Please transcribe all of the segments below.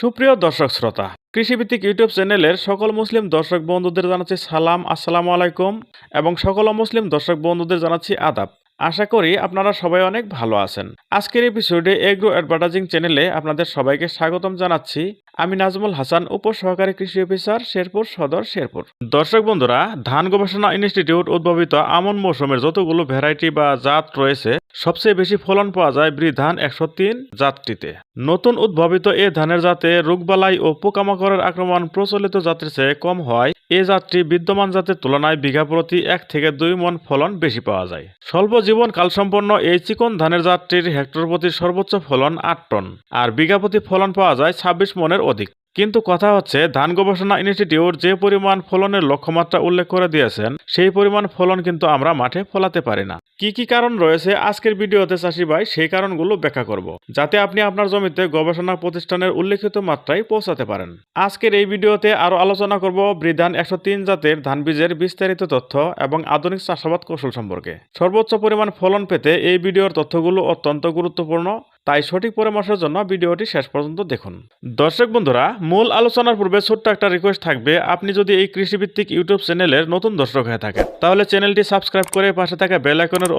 সুপ্রিয় দর্শক শ্রোতা, কৃষিভিত্তিক ইউটিউব চ্যানেলের সকল মুসলিম দর্শক বন্ধুদের জানাচ্ছি সালাম, আসসালামু আলাইকুম এবং সকল মুসলিম দর্শক বন্ধুদের জানাচ্ছি আদাব। আশা করি আপনারা সবাই অনেক ভালো আছেন। আজকের এপিসোডে এগ্রো অ্যাডভার্টাইজিং চ্যানেলে আপনাদের সবাইকে স্বাগতম জানাচ্ছি। আমি নাজমুল হাসান উপসহকারী কৃষি অফিসার, শেরপুর সদর শেরপুর। দর্শক বন্ধুরা, ধান গবেষণা ইনস্টিটিউট উদ্ভাবিত আমন মৌসুমের যতগুলো ভ্যারাইটি বা জাত রয়েছে, সবচেয়ে বেশি ফলন পাওয়া যায় ব্রি ধান একশো তিন জাতটিতে। নতুন উদ্ভাবিত এ ধানের জাতে রোগবালাই ও পোকামাকড়ের আক্রমণ প্রচলিত জাতের চেয়ে কম হয় এ জাতটি বিদ্যমান জাতের তুলনায় বিঘা প্রতি এক থেকে দুই মন ফলন বেশি পাওয়া যায়। স্বল্প জীবন কালসম্পন্ন এই চিকন ধানের জাতটির হেক্টর প্রতি সর্বোচ্চ ফলন আট টন, আর বিঘা প্রতি ফলন পাওয়া যায় ছাব্বিশ মনের অধিক। কিন্তু কথা হচ্ছে, ধান গবেষণা ইনস্টিটিউট যে পরিমাণ ফলনের লক্ষ্যমাত্রা উল্লেখ করে দিয়েছেন, সেই পরিমাণ ফলন কিন্তু আমরা মাঠে ফলাতে পারি না। কি কি কারণ রয়েছে আজকের ভিডিওতে চাষি ভাই, সেই কারণগুলো ব্যাখ্যা করব। যাতে আপনি আপনার জমিতে গবেষণা প্রতিষ্ঠানের উল্লেখিত মাত্রায় পৌঁছাতে পারেন। আজকের এই ভিডিওতে আরও আলোচনা করব বৃধান একশো তিন জাতের ধান বীজের বিস্তারিত তথ্য এবং আধুনিক চাষাবাদ কৌশল সম্পর্কে। সর্বোচ্চ পরিমাণ ফলন পেতে এই ভিডিওর তথ্যগুলো অত্যন্ত গুরুত্বপূর্ণ। তাই সঠিক পরামর্শের জন্য ভিডিওটি শেষ পর্যন্ত দেখুন। দর্শক বন্ধুরা, মূল আলোচনার পূর্বে ছোট্ট একটা রিকোয়েস্ট থাকবে। আপনি যদি এই কৃষিভিত্তিক ইউটিউব চ্যানেলের নতুন দর্শক হয়ে থাকেন, তাহলে চ্যানেলটি সাবস্ক্রাইব করে পাশে থাকা বেল আইকনের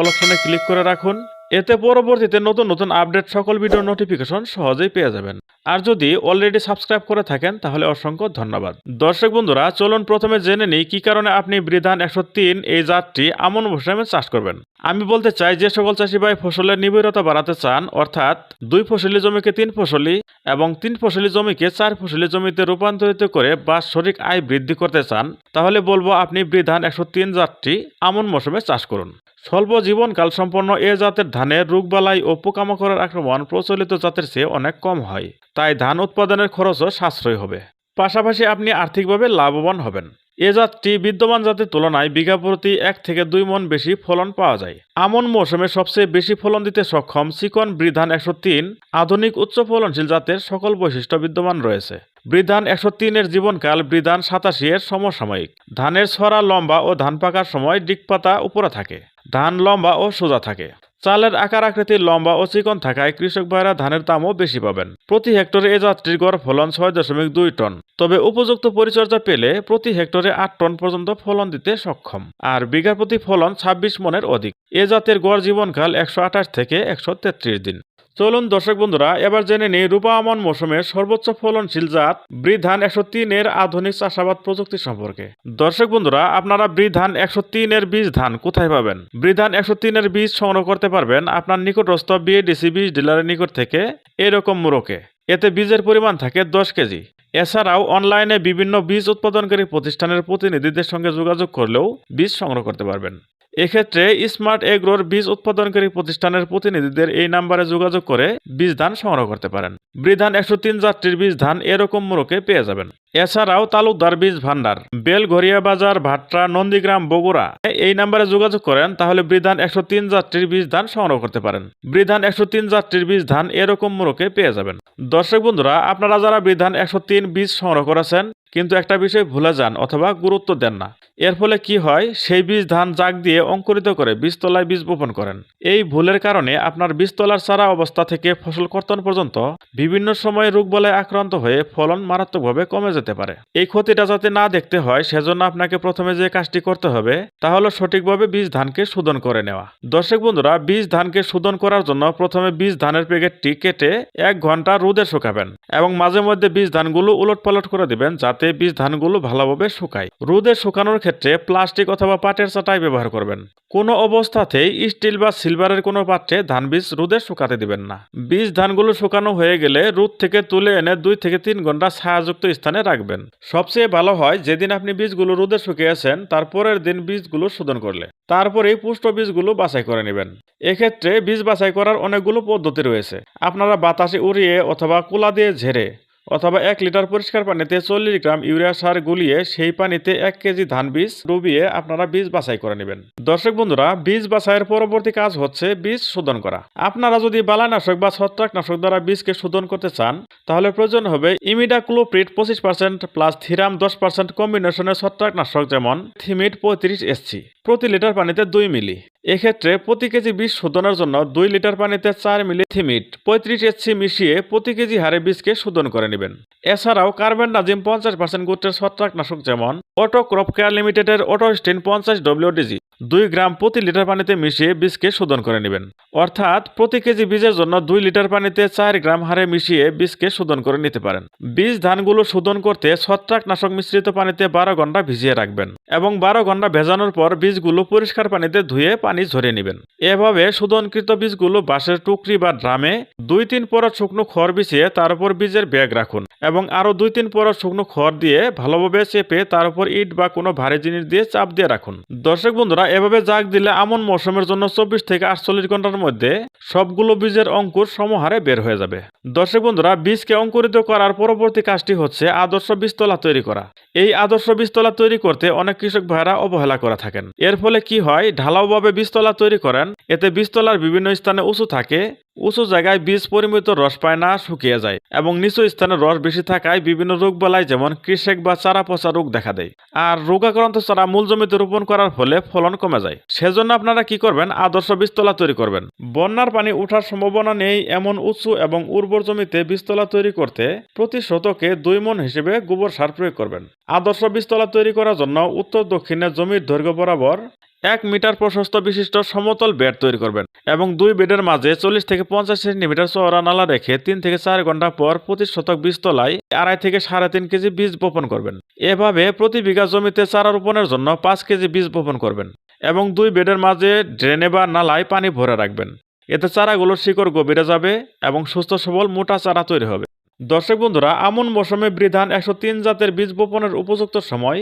ক্লিক করে রাখুন। এতে পরবর্তীতে নতুন নতুন আপডেট সকল ভিডিও নোটিফিকেশন সহজেই পেয়ে যাবেন। আর যদি অলরেডি সাবস্ক্রাইব করে থাকেন, তাহলে অসংখ্য ধন্যবাদ। দর্শক বন্ধুরা, চলুন প্রথমে জেনে নিই কি কারণে আপনি বৃধান একশো তিন এই জাতটি আমন মৌসুমে চাষ করবেন। আমি বলতে চাই যে সকল চাষি ভাই ফসলের নিবিড়তা বাড়াতে চান, অর্থাৎ দুই ফসলি জমিকে তিন ফসলি এবং তিন ফসলি জমিকে চার ফসলি জমিতে রূপান্তরিত করে বাৎসরিক আয় বৃদ্ধি করতে চান, তাহলে বলব আপনি বৃধান একশো তিন জাতটি আমন মৌসুমে চাষ করুন। স্বল্প জীবনকাল সম্পন্ন এ জাতের ধানের রোগবালাই ও পোকামাকড়ের আক্রমণ প্রচলিত জাতের চেয়ে অনেক কম হয়, তাই ধান উৎপাদনের খরচও সাশ্রয় হবে। পাশাপাশি আপনি আর্থিকভাবে লাভবান হবেন। এ জাতটি বিদ্যমান জাতের তুলনায় বিঘা প্রতি এক থেকে দুই মন বেশি ফলন পাওয়া যায়। আমন মৌসুমে সবচেয়ে বেশি ফলন দিতে সক্ষম চিকন বৃধান একশো তিন আধুনিক উচ্চ ফলনশীল জাতের সকল বৈশিষ্ট্য বিদ্যমান রয়েছে। বৃধান একশো তিনের জীবনকাল বৃধান সাতাশি এর সমসাময়িক। ধানের ছড়া লম্বা ও ধান পাকার সময় ডিগপাতা উপরে থাকে। ধান লম্বা ও সোজা থাকে। চালের আকার আকৃতি লম্বা ও চিকন থাকায় কৃষক ভাইরা ধানের দামও বেশি পাবেন। প্রতি হেক্টরে এ জাতটির গড় ফলন ছয় দশমিক দুই টন। তবে উপযুক্ত পরিচর্যা পেলে প্রতি হেক্টরে আট টন পর্যন্ত ফলন দিতে সক্ষম। আর বিঘা প্রতি ফলন ছাব্বিশ মনের অধিক। এ জাতের গড় জীবনকাল একশো আঠাশ থেকে একশো তেত্রিশ দিন। চলুন দর্শক বন্ধুরা, এবার জেনে নিই রূপা আমন মৌসুমে সর্বোচ্চ ফলনশীল জাত বৃধান একশো তিনের আধুনিক চাষাবাদ প্রযুক্তি সম্পর্কে। দর্শক বন্ধুরা, আপনারা বৃধান একশো তিনের বীজ ধান কোথায় পাবেন? বৃধান একশো তিনের বীজ সংগ্রহ করতে পারবেন আপনার নিকটস্থ বিএডিসি বীজ ডিলারের নিকট থেকে এরকম মোড়কে। এতে বীজের পরিমাণ থাকে দশ কেজি। এছাড়াও অনলাইনে বিভিন্ন বীজ উৎপাদনকারী প্রতিষ্ঠানের প্রতিনিধিদের সঙ্গে যোগাযোগ করলেও বীজ সংগ্রহ করতে পারবেন। এক্ষেত্রে স্মার্ট এগ্রোর বীজ উৎপাদনকারী প্রতিষ্ঠানের প্রতিনিধিদের এই নাম্বারে যোগাযোগ করে বীজ ধান সংগ্রহ করতে পারেন। বৃধান একশো তিন যাত্রীর বীজ ধান এরকম মোড়কে পেয়ে যাবেন। এছাড়াও তালুকদার বীজ ভান্ডার বেলঘরিয়া বাজার, ভাট্রা, নন্দীগ্রাম, বগুড়া এই নাম্বারে যোগাযোগ করেন, তাহলে বৃধান একশো তিন যাত্রীর বীজ ধান সংগ্রহ করতে পারেন। বৃধান একশো তিন যাত্রীর বীজ ধান এরকম মোড়কে পেয়ে যাবেন। দর্শক বন্ধুরা, আপনারা যারা বৃধান একশো তিন বীজ সংগ্রহ করেছেন কিন্তু একটা বিষয় ভুলে যান অথবা গুরুত্ব দেন না। এর ফলে কি হয়? সেই বীজ ধান জাগ দিয়ে অঙ্কুরিত করে বীজতলায় বীজ বপন করেন। এই ভুলের কারণে আপনার বীজতলার চারা অবস্থা থেকে ফসল কর্তন পর্যন্ত বিভিন্ন সময় রোগবলায় আক্রান্ত হয়ে ফলন মারাত্মকভাবে কমে যেতে পারে। এই ক্ষতিটা যাতে না দেখতে হয়, সেজন্য আপনাকে প্রথমে যে কাজটি করতে হবে, তা হলো সঠিকভাবে বীজ ধানকে শোধন করে নেওয়া। দর্শক বন্ধুরা, বীজ ধানকে শোধন করার জন্য প্রথমে বীজ ধানের প্যাকেটটি কেটে এক ঘণ্টা রোদে শুকাবেন এবং মাঝে মধ্যে বীজ ধানগুলো উলট পালট করে দিবেন, যাতে বীজ ধানগুলো ভালোভাবে শুকায়। রোদে শুকানোর ক্ষেত্রে প্লাস্টিক অথবা পাটের চাটাই ব্যবহার করবেন। কোনো অবস্থাতেই স্টিল বা সিলভারের কোনো পাত্রে ধান বীজ রোদে শুকাতে দিবেন না। বীজ ধানগুলো শুকানো হয়ে গেলে রোদ থেকে তুলে এনে দুই থেকে তিন ঘণ্টা ছায়াযুক্ত স্থানে রাখবেন। সবচেয়ে ভালো হয় যেদিন আপনি বীজগুলো রোদে শুকিয়েছেন তারপরের দিন বীজগুলো শোধন করলে। তারপরেই পুষ্ট বীজগুলো বাছাই করে নেবেন। এক্ষেত্রে বীজ বাছাই করার অনেকগুলো পদ্ধতি রয়েছে। আপনারা বাতাসে উড়িয়ে অথবা কুলা দিয়ে ঝেড়ে অথবা এক লিটার পরিষ্কার পানিতে চল্লিশ গ্রাম ইউরিয়া সার গুলিয়ে সেই পানিতে এক কেজি ধান বীজ ডুবিয়ে আপনারা বীজ বাছাই করে নেবেন। দর্শক বন্ধুরা, বীজ বাছাইয়ের পরবর্তী কাজ হচ্ছে বীজ শোধন করা। আপনারা যদি বালানাশক বা ছত্রাকনাশক দ্বারা বীজকে শোধন করতে চান, তাহলে প্রয়োজন হবে ইমিডাক্লোপ্রিট পঁচিশ পার্সেন্ট প্লাস থিরাম দশ পার্সেন্ট কম্বিনেশনের ছত্রাকনাশক যেমন থিমিট পঁয়ত্রিশ এসছি প্রতি লিটার পানিতে দুই মিলি। এক্ষেত্রে প্রতি কেজি বীজ শোধনের জন্য দুই লিটার পানিতে চার মিলি থিমিট, পঁয়ত্রিশ এসসি মিশিয়ে প্রতি কেজি হারে বীজকে শোধন করে নেবেন। এছাড়াও কার্বন নাজিম পঞ্চাশ পার্সেন্ট গোত্রের ছত্রাকনাশক যেমন অটো ক্রপ কেয়ার লিমিটেডের অটো অটোস্টিন পঞ্চাশ ডব্লিউডিজি দুই গ্রাম প্রতি লিটার পানিতে মিশিয়ে বীজকে শোধন করে নেবেন। অর্থাৎ প্রতি কেজি বীজের জন্য দুই লিটার পানিতে চার গ্রাম হারে মিশিয়ে বীজকে শোধন করে নিতে পারেন। বীজ ধানগুলো শোধন করতে ছত্রাকনাশক মিশ্রিত পানিতে বারো ঘণ্টা ভিজিয়ে রাখবেন এবং বারো ঘণ্টা ভেজানোর পর বীজগুলো পরিষ্কার পানিতে ধুয়ে পানি ঝরিয়ে নেবেন। এভাবে শোধনকৃত বীজগুলো বাঁশের টুকরি বা ড্রামে দুই তিন পরত শুকনো খড় বিছিয়ে তার উপর বীজের ব্যাগ রাখুন এবং আরও দুই তিন পরত শুকনো খড় দিয়ে ভালোভাবে চেপে তার উপর ইট বা কোনো ভারী জিনিস দিয়ে চাপ দিয়ে রাখুন। দর্শক বন্ধুরা এভাবে জাগ দিলে আমন মৌসুমের জন্য চব্বিশ থেকে আটচল্লিশ ঘণ্টার মধ্যে সবগুলো বীজের অঙ্কুর সমহারে বের হয়ে যাবে। দর্শক বন্ধুরা, বীজকে অঙ্কুরিত করার পরবর্তী কাজটি হচ্ছে আদর্শ বীজতলা তৈরি করা। এই আদর্শ বীজতলা তৈরি করতে অনেক কৃষক ভাইরা অবহেলা করে থাকেন। এর ফলে কি হয়, ঢালাওভাবে বীজতলা তৈরি করেন, এতে বীজতলার বিভিন্ন স্থানে উঁচু থাকে উঁচু জায়গায় বীজ পরিমিত রস পায় না, শুকিয়ে যায় এবং নিচু স্থানে রস বেশি থাকায় বিভিন্ন রোগ বালাই, যেমন কৃষক বা চারা পচা রোগ দেখা দেয়। আর রোগাক্রান্ত চারা মূল জমিতে রোপণ করার ফলে ফলন কমে যায়। সেজন্য আপনারা কি করবেন? আদর্শ বীজতলা তৈরি করবেন। বন্যার পানি ওঠার সম্ভাবনা নেই এমন উঁচু এবং উর্বর জমিতে বীজতলা তৈরি করতে প্রতি শতকে দুই মন হিসেবে গোবর সার প্রয়োগ করবেন। আদর্শ বীজতলা তৈরি করার জন্য উত্তর দক্ষিণে জমির দৈর্ঘ্য বরাবর এক মিটার প্রশস্ত বিশিষ্ট সমতল বেড তৈরি করবেন এবং দুই বেডের মাঝে চল্লিশ থেকে পঞ্চাশ সেন্টিমিটার চওড়া নালা রেখে তিন থেকে চার ঘণ্টা পর প্রতি শতক বীজতলায় আড়াই থেকে সাড়ে তিন কেজি বীজ বপন করবেন। এভাবে প্রতি বিঘা জমিতে চারা রোপণের জন্য পাঁচ কেজি বীজ বপন করবেন এবং দুই বেডের মাঝে ড্রেনে বা নালায় পানি ভরে রাখবেন। এতে চারাগুলোর শিকড় গভীরে যাবে এবং সুস্থ সবল মোটা চারা তৈরি হবে। দর্শক বন্ধুরা, আমন মৌসুমে বৃধান একশো তিন জাতের বীজ বপনের উপযুক্ত সময়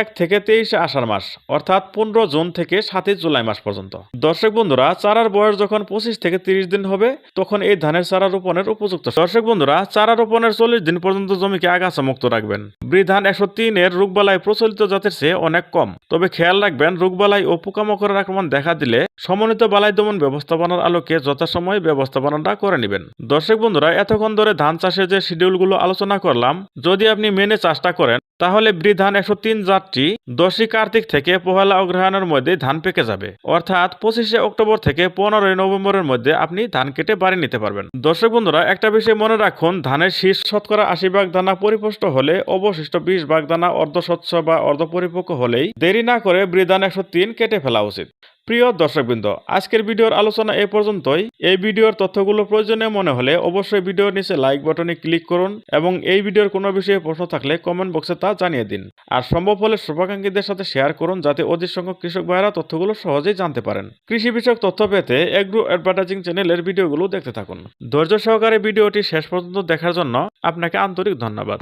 এক থেকে তেইশে আষাঢ় মাস, অর্থাৎ পনেরো জুন থেকে সাতই জুলাই মাস পর্যন্ত। দর্শক বন্ধুরা, চারার বয়স যখন পঁচিশ থেকে তিরিশ দিন হবে, তখন এই ধানের চারা রোপণের উপযুক্ত দর্শক বন্ধুরা, চারা রোপণের চল্লিশ দিন পর্যন্ত জমিকে আগাছা মুক্ত রাখবেন। বৃধান একশো তিনের রোগবালাই প্রচলিত জাতের চেয়ে অনেক কম। তবে খেয়াল রাখবেন, রোগবালাই ও পোকামাকড়ের আক্রমণ দেখা দিলে সমন্বিত বালাই দমন ব্যবস্থাপনার আলোকে যথাসময়ে ব্যবস্থাপনাটা করে নেবেন। দর্শক বন্ধুরা, এতক্ষণ ধরে ধান চাষের যে শিডিউলগুলো আলোচনা করলাম। যদি আপনি মেনে চাষটা করেন, তাহলে বৃধান একশো তিন জাতটি দশই কার্তিক থেকে পহেলা অগ্রহায়ণের মধ্যে ধান পেকে যাবে। অর্থাৎ পঁচিশে অক্টোবর থেকে পনেরোই নভেম্বরের মধ্যে আপনি ধান কেটে বাড়ি নিতে পারবেন। দর্শক বন্ধুরা, একটা বিষয় মনে রাখুন, ধানের শীষ শতকরা আশি ভাগ দানা পরিপুষ্ট হলে অবশিষ্ট বিশ ভাগ দানা অর্ধস্বচ্ছ বা অর্ধপরিপক্ক হলেই দেরি না করে বৃধান একশো তিন কেটে ফেলা উচিত। প্রিয় দর্শকবৃন্দ, আজকের ভিডিওর আলোচনা এ পর্যন্তই। এই ভিডিওর তথ্যগুলো প্রয়োজনীয় মনে হলে অবশ্যই ভিডিওর নিচে লাইক বাটনে ক্লিক করুন এবং এই ভিডিওর কোনো বিষয়ে প্রশ্ন থাকলে কমেন্ট বক্সে তা জানিয়ে দিন। আর সম্ভব হলে শুভাকাঙ্ক্ষীদের সাথে শেয়ার করুন যাতে অধিক সংখ্যক কৃষক ভাইয়েরা তথ্যগুলো সহজেই জানতে পারেন। কৃষি বিষয়ক তথ্য পেতে এগ্রো অ্যাডভার্টাইজিং চ্যানেলের ভিডিওগুলো দেখতে থাকুন। ধৈর্য সহকারে ভিডিওটি শেষ পর্যন্ত দেখার জন্য আপনাকে আন্তরিক ধন্যবাদ।